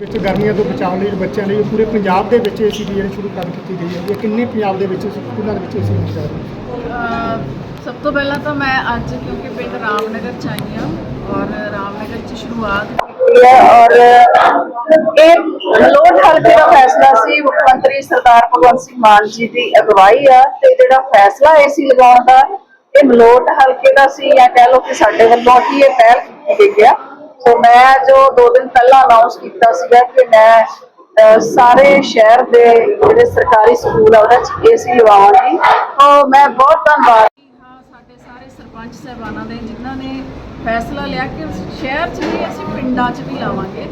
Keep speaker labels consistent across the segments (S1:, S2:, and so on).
S1: ਵਿੱਚ ਗਰਮੀਆਂ ਤੋਂ ਬਚਾਅ ਲਈ ਬੱਚਿਆਂ ਲਈ ਪੂਰੇ ਪੰਜਾਬ ਦੇ ਵਿੱਚ ਏਸੀ ਜਿਹੜੀ ਸ਼ੁਰੂ ਕਰ ਕੀਤੀ ਗਈ ਹੈ ਇਹ ਕਿੰਨੇ ਪੰਜਾਬ ਦੇ ਵਿੱਚ ਸਕੂਲਾਂ ਦੇ ਵਿੱਚ ਏਸੀ ਹੋਣੇ ਚਾਹੀਦੇ
S2: ਸਭ ਤੋਂ ਪਹਿਲਾਂ ਤਾਂ ਮੈਂ ਅੱਜ ਕਿਉਂਕਿ ਪਿੰਡ ਰਾਮਨਗਰ ਚ ਆਈ ਹਾਂ ਔਰ ਰਾਮਨਗਰ ਚ ਸ਼ੁਰੂਆਤ ਕੀਤੀ ਹੈ ਔਰ ਇਹ ਲੋਟ ਹਲਕੇ ਦਾ ਫੈਸਲਾ ਸੀ, ਮੁੱਖ ਮੰਤਰੀ ਸਰਦਾਰ ਭਗਵੰਤ ਸਿੰਘ ਮਾਨ ਜੀ ਦੀ ਅਗਵਾਈ ਆ ਤੇ ਜਿਹੜਾ ਫੈਸਲਾ ਏਸੀ ਲਗਾਉਣ ਦਾ, ਇਹ ਮਲੋਟ ਹਲਕੇ ਦਾ ਸੀ ਜਾਂ ਕਹਿ ਲਓ ਕਿ ਸਾਡੇ ਵੱਲੋਂ ਹੀ ਇਹ ਪਹਿਲ ਕੀਤੀ ਗਈ ਆ। ਸੋ ਮੈਂ ਜੋ ਦੋ ਦਿਨ ਪਹਿਲਾਂ ਅਨਾਉਂਸ ਕੀਤਾ ਸੀਗਾ ਕਿ ਮੈਂ ਸਾਰੇ ਸ਼ਹਿਰ ਦੇ ਜਿਹੜੇ ਸਰਕਾਰੀ ਸਕੂਲ ਆ ਉਹਦੇ ਚ ਏਸੀ ਲਵਾਵਾਂਗੀ। ਤਾਂ ਮੈਂ ਬਹੁਤ ਧੰਨਵਾਦ। ਹਾਂ ਸਾਡੇ ਸਾਰੇ ਸਰਪੰਚ ਸਹਿਬਾਨਾਂ ਦੇ ਜਿਨ੍ਹਾਂ ਨੇ ਫੈਸਲਾ ਲਿਆ ਕਿ ਸ਼ਹਿਰ 'ਚ ਵੀ ਅਸੀਂ ਪਿੰਡਾਂ 'ਚ ਵੀ ਲਾਵਾਂਗੇ।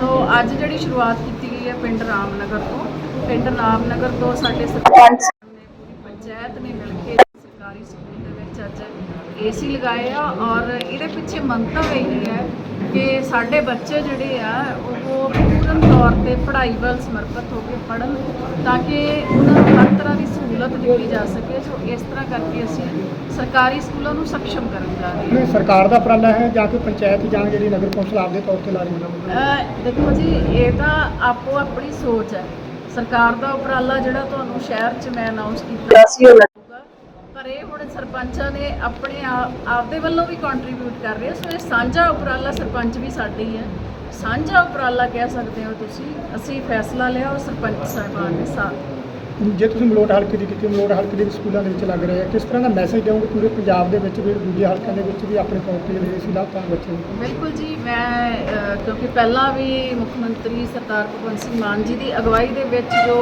S2: ਸੋ ਅੱਜ ਜਿਹੜੀ ਸ਼ੁਰੂਆਤ ਕੀਤੀ ਗਈ ਹੈ ਪਿੰਡ ਰਾਮਨਗਰ ਤੋਂ। ਪਿੰਡ ਰਾਮਨਗਰ ਤੋਂ ਸਾਡੇ ਸਰਪੰਚ ਨੇ ਪੂਰੀ ਪੰਚਾਇਤ ਨੇ ਮਿਲ ਕੇ ਸਰਕਾਰੀ ਸਕੂਲ ਦੇ ਵਿੱਚ ਅੱਜ ਏਸੀ ਲਗਾਏ ਆ ਔਰ ਇਹਦੇ ਪਿੱਛੇ ਮੰਤਵ ਇਹ ਹੈ ਕਿ ਸਾਡੇ ਬੱਚੇ ਜਿਹੜੇ ਆ ਉਹ ਪੂਰਨ ਤੌਰ ਤੇ ਪੜ੍ਹਾਈ ਵੱਲ ਸਮਰਪਿਤ ਹੋ ਕੇ ਪੜ੍ਹਨ ਤਾਂ ਕਿ ਉਹਨਾਂ ਨੂੰ ਹਰ ਤਰ੍ਹਾਂ ਦੀ ਸਹੂਲਤ ਦਿੱਤੀ ਜਾ ਸਕੇ ਸੋ ਇਸ ਤਰ੍ਹਾਂ ਕਰਕੇ ਅਸੀਂ ਸਰਕਾਰੀ ਸਕੂਲਾਂ ਨੂੰ ਸક્ષਮ ਕਰਨ ਜਾ ਰਹੇ ਹਾਂ।
S1: ਸਰਕਾਰ ਦਾ ਉਪਰਾਲਾ ਹੈ ਜਾਂ ਕਿ ਪੰਚਾਇਤ ਜਾਂ ਜਿਹੜੀ ਨਗਰ ਕੌਂਸਲ ਆਪਦੇ ਤੌਰ ਤੇ ਲਾ ਰਹੀ ਹੈ?
S2: ਦੇਖੋ ਜੀ ਇਹ ਤਾਂ ਆਪੋ ਆਪਣੀ ਸੋਚ ਹੈ। ਸਰਕਾਰ ਦਾ ਉਪਰਾਲਾ ਜਿਹੜਾ ਤੁਹਾਨੂੰ ਸ਼ਹਿਰ 'ਚ ਮੈਂ ਅਨਾਉਂਸ ਕੀਤਾ ਸੀ ਉਹ ਪਰ ਇਹ ਹੁਣ ਸਰਪੰਚਾਂ ਨੇ ਆਪਣੇ ਆਪ ਆਪਦੇ ਵੱਲੋਂ ਵੀ ਕੰਟਰੀਬਿਊਟ ਕਰ ਰਹੇ ਸੋ ਇਹ ਸਾਂਝਾ ਉਪਰਾਲਾ ਸਰਪੰਚ ਵੀ ਸਾਡੇ ਹੀ ਹੈ ਸਾਂਝਾ ਉਪਰਾਲਾ ਕਹਿ ਸਕਦੇ ਹੋ ਤੁਸੀਂ। ਅਸੀਂ ਫੈਸਲਾ ਲਿਆ ਔਰ ਸਰਪੰਚ ਸਾਹਿਬਾਨ ਨੇ ਸਾਥ।
S1: ਜੇ ਤੁਸੀਂ ਮਲੋਟ ਹਲਕੇ ਦੀ ਕੀਤੀ ਮਲੋਟ ਹਲਕੇ ਦੇ ਸਕੂਲਾਂ ਦੇ ਵਿੱਚ ਲੱਗ ਰਹੇ ਆ ਕਿਸ ਤਰ੍ਹਾਂ ਦਾ ਮੈਸੇਜ ਦਿਓਗੇ ਪੂਰੇ ਪੰਜਾਬ ਦੇ ਵਿੱਚ ਵੀ ਦੂਜੇ ਹਲਕਿਆਂ ਦੇ ਵਿੱਚ ਵੀ ਆਪਣੇ ਤੌਰ ਤੇ ਜਿਹੜੇ ਏਸੀ ਲਾਭਾਂ ਬੱਚੇ? ਨੂੰ
S2: ਬਿਲਕੁਲ ਜੀ ਮੈਂ ਕਿਉਂਕਿ ਪਹਿਲਾਂ ਵੀ ਮੁੱਖ ਮੰਤਰੀ ਸਰਦਾਰ ਭਗਵੰਤ ਸਿੰਘ ਮਾਨ ਜੀ ਦੀ ਅਗਵਾਈ ਦੇ ਵਿੱਚ ਜੋ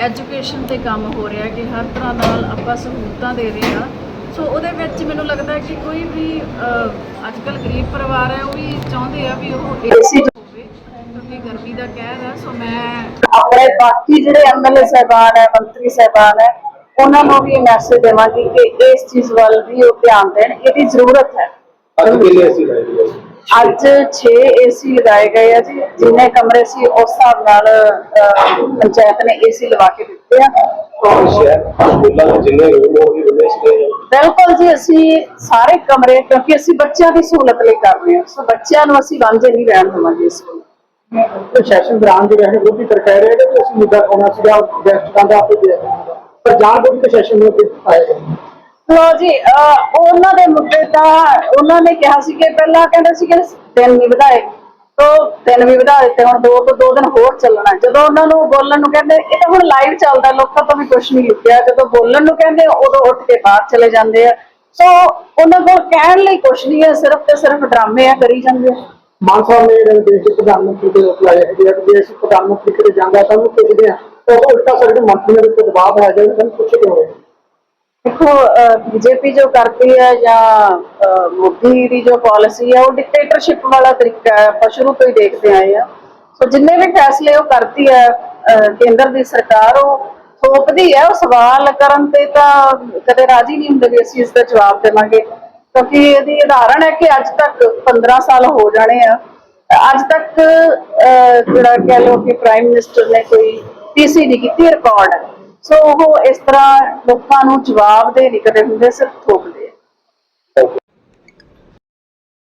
S2: ਐਜੂਕੇਸ਼ਨ ਤੇ ਕੰਮ ਹੋ ਰਿਹਾ ਕਿ ਹਰ ਤਰ੍ਹਾਂ ਨਾਲ ਆਪਾਂ ਸਹੂਲਤਾਂ ਦੇ ਰਹੇ ਆ ਸੋ ਉਹਦੇ ਵਿੱਚ ਮੈਨੂੰ ਲੱਗਦਾ ਕਿ ਕੋਈ ਵੀ ਅੱਜ ਕੱਲ ਗਰੀਬ ਪਰਿਵਾਰ ਹੈ ਉਹ ਵੀ ਚਾਹੁੰਦੇ ਆ ਵੀ ਉਹ ਕਿਉਂਕਿ ਗਰਮੀ ਦਾ ਕਹਿਰ ਹੈ ਸੋ ਮੈਂ ਆਪਣੇ ਬਾਕੀ ਜਿਹੜੇ ਐਮਐਲਏ ਸਹਿਬਾਨ ਹੈ ਮੰਤਰੀ ਸਹਿਬਾਨ ਹੈ ਉਹਨਾਂ ਨੂੰ ਵੀ ਮੈਸੇਜ ਦੇਵਾਂਗੀ ਕਿ ਇਸ ਚੀਜ਼ ਵੱਲ ਵੀ ਉਹ ਧਿਆਨ ਦੇਣ ਇਹਦੀ ਜ਼ਰੂਰਤ ਹੈ।
S3: ਅੱਜ ਕਿੰਨੇ ਅਸੀਂ ਲਾਏ ਜੀ
S2: ਅੱਜ 6 ਏਸੀ ਲਗਾਏ ਗਏ ਆ ਜੀ ਜਿੰਨੇ ਕਮਰੇ ਸੀ ਉਸ ਹਿਸਾਬ ਨਾਲ ਪੰਚਾਇਤ ਨੇ ਏਸੀ ਲਵਾ ਕੇ ਦਿੱਤੇ ਆ। ਬਿਲਕੁਲ ਜੀ ਅਸੀਂ ਸਾਰੇ ਕਮਰੇ ਕਿਉਂਕਿ ਅਸੀਂ ਬੱਚਿਆਂ ਦੀ ਸਹੂਲਤ ਲਈ ਕਰ ਰਹੇ ਹਾਂ ਸੋ ਬੱਚਿਆਂ ਨੂੰ ਅਸੀਂ ਵਾਂਝੇ ਨਹੀਂ ਰਹਿਣ ਦੇਵਾਂਗੇ ਇਸ ਕੋਲ
S1: ਸੈਸ਼ਨ ਦੌਰਾਨ ਜਿਹੜੇ ਹੈ, ਉਹ ਵੀ ਕਰ ਕਹਿ ਰਹੇ ਕਿ ਅਸੀਂ ਮੁੱਦਾ ਪਾਉਣਾ ਸੀਗਾ ਗੈਸਟਾਂ ਦਾ ਤੇ ਪਰ ਜਾਣ ਬੁੱਝ ਕੇ ਸੈਸ਼ਨ ਨੂੰ ਅੱਗੇ ਆਇਆ ਗਿਆ।
S2: ਲੋ ਜੀ ਉਹਨਾਂ ਦੇ ਮੁੱਦੇ ਤਾਂ ਉਹਨਾਂ ਨੇ ਕਿਹਾ ਸੀ ਕਿ ਪਹਿਲਾਂ ਕਹਿੰਦੇ ਸੀ ਕਿ ਦਿਨ ਨਹੀਂ ਵਧਾਏ। ਤੋ ਦਿਨ ਵੀ ਵਧਾ ਦਿੱਤੇ ਹੁਣ ਦੋ ਤੋਂ ਦੋ ਦਿਨ ਹੋਰ ਚੱਲਣਾ ਜਦੋਂ ਉਹਨਾਂ ਨੂੰ ਬੋਲਣ ਨੂੰ ਕਹਿੰਦੇ, ਇਹ ਤਾਂ ਹੁਣ ਲਾਈਵ ਚੱਲਦਾ, ਲੋਕਾਂ ਤੋਂ ਵੀ ਕੁਝ ਨਹੀਂ ਲੁਕਿਆ ਜਦੋਂ ਬੋਲਣ ਨੂੰ ਕਹਿੰਦੇ, ਉਦੋਂ ਉੱਠ ਕੇ ਬਾਹਰ ਚਲੇ ਜਾਂਦੇ ਆ। ਸੋ ਉਹਨਾਂ ਕੋਲ ਕਹਿਣ ਲਈ ਕੁਝ ਨਹੀਂ ਹੈ, ਸਿਰਫ ਤੇ ਸਿਰਫ ਡਰਾਮੇ ਆ ਕਰੀ ਜਾਂਦੇ ਆ।
S1: ਮਾਨ ਸਾਹਿਬ ਨੇ ਜਿਹੜੇ ਦੇਸ਼ ਪ੍ਰਧਾਨ ਮੰਤਰੀ ਦੇ ਰੋਕ ਲਾਇਆ ਹੈ ਕਿ ਜੇ ਪ੍ਰਧਾਨ ਮੰਤਰੀ ਕਿਤੇ ਜਾਂਦਾ ਤਾਂ ਉਹਨੂੰ ਪੁੱਛਦੇ ਆ। ਤਾਂ ਉਹ ਉਲਟਾ ਸਾਡੇ ਮੰਤਰੀਆਂ ਦੇ ਉੱਤੇ ਦਬਾਅ ਹੈ ਜਿਹੜੇ ਸਾਨੂੰ ਪੁੱਛੇ ਕਿਉਂ ਰਹੇ
S2: ਦੇਖੋ ਬੀਜੇਪੀ ਜੋ ਕਰਦੀ ਹੈ ਜਾਂ ਮੋਦੀ ਦੀ ਜੋ ਪਾਲਿਸੀ ਹੈ, ਉਹ ਡਿਕਟੇਟਰਸ਼ਿਪ ਵਾਲਾ ਤਰੀਕਾ ਹੈ। ਆਪਾਂ ਸ਼ੁਰੂ ਤੋਂ ਹੀ ਦੇਖਦੇ ਆਏ ਆ। ਸੋ ਜਿੰਨੇ ਵੀ ਫੈਸਲੇ ਉਹ ਕਰਦੀ ਹੈ ਕੇਂਦਰ ਦੀ ਸਰਕਾਰ, ਉਹ ਥੋਪਦੀ ਹੈ। ਉਹ ਸਵਾਲ ਕਰਨ ਤੇ ਤਾਂ ਕਦੇ ਰਾਜੀ ਨਹੀਂ ਹੁੰਦੇ ਵੀ ਅਸੀਂ ਇਸ ਦਾ ਜਵਾਬ ਦੇਵਾਂਗੇ। ਕਿਉਂਕਿ ਇਹਦੀ ਉਦਾਹਰਣ ਹੈ ਕਿ ਅੱਜ ਤੱਕ 15 ਸਾਲ ਹੋ ਜਾਣੇ ਆ। ਅੱਜ ਤੱਕ ਅਹ, ਜਿਹੜਾ ਕਹਿ ਲਓ ਕਿ ਪ੍ਰਾਈਮ ਮਿਨਿਸਟਰ ਨੇ ਕੋਈ ਪੀਸੀ ਨਹੀਂ ਕੀਤੀ ਰਿਕਾਰਡ ਸੋ ਉਹ ਇਸ ਤਰ੍ਹਾਂ ਲੋਕਾਂ ਨੂੰ ਜਵਾਬ ਦੇ ਨਹੀਂ ਕਦੇ ਹੁੰਦੇ ਸਿਰਫ ਥੋਪਦੇ।